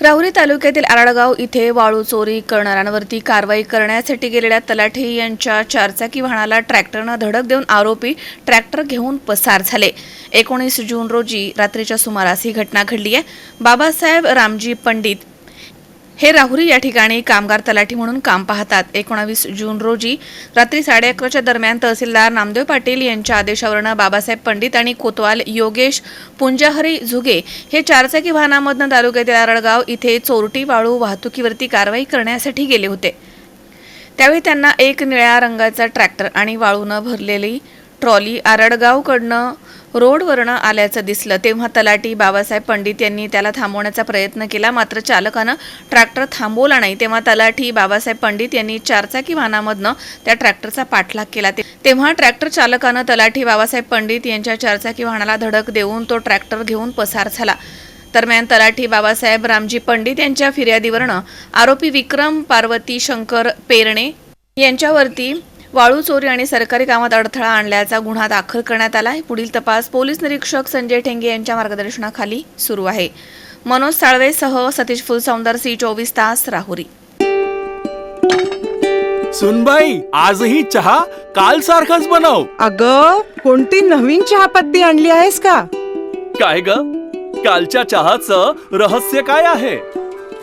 राहुरी तालुक्यातील आराळगाव इथे वाळू चोरी करणाऱ्यांवरती कारवाई करण्यासाठी गेलेल्या तलाठी यांच्या चारचाकी वाहनाला ट्रॅक्टरनं धडक देऊन आरोपी ट्रॅक्टर घेऊन पसार झाले. एकोणीस जून रोजी रात्रीच्या सुमारास ही घटना घडली आहे बाबासाहेब रामजी पंडित हे राहुरी या ठिकाणी कामगार तलाठी म्हणून काम पाहतात. एकोणावीस जून रोजी रात्री साडे अकराच्या दरम्यान तहसीलदार नामदेव पाटील यांच्या आदेशावरनं बाबासाहेब पंडित आणि कोतवाल योगेश पुंजाहरी झुगे हे चारचाकी वाहनामधनं तालुक्यातील आरळगाव इथे चोरटी वाळू वाहतुकीवरती कारवाई करण्यासाठी गेले होते. त्यावेळी त्यांना एक निळ्या रंगाचा ट्रॅक्टर आणि वाळूनं भरलेली ट्रॉली आरडगावकडनं रोडवरनं आल्याचं दिसलं. तेव्हा तलाठी बाबासाहेब पंडित यांनी त्याला थांबवण्याचा प्रयत्न केला. मात्र चालकानं ट्रॅक्टर थांबवला नाही. तेव्हा तलाठी बाबासाहेब पंडित यांनी चारचाकी वाहनामधनं त्या ट्रॅक्टरचा पाठलाग केला. तेव्हा ट्रॅक्टर चालकानं तलाठी बाबासाहेब पंडित यांच्या चारचाकी वाहनाला धडक देऊन तो ट्रॅक्टर घेऊन पसार झाला. दरम्यान तलाठी बाबासाहेब रामजी पंडित यांच्या फिर्यादीवरनं आरोपी विक्रम पार्वती शंकर पेरणे यांच्यावरती वाळू चोरी आणि सरकारी कामात अडथळा आणल्याचा गुन्हा दाखल करण्यात आला आहे. पुढील तपास पोलीस निरीक्षक संजय ठेंगे यांच्या मार्गदर्शनाखाली सुरू आहे. मनोज साळवेसह सतीश फुलसौंदर सी चोवीस तास राहुरी. सुनबाई आजही चहा काल सारखाच बनव. अग कोणती नवीन चहापत्ती आणली आहेस का? काय ग? कालच्या चहाचं रहस्य काय आहे?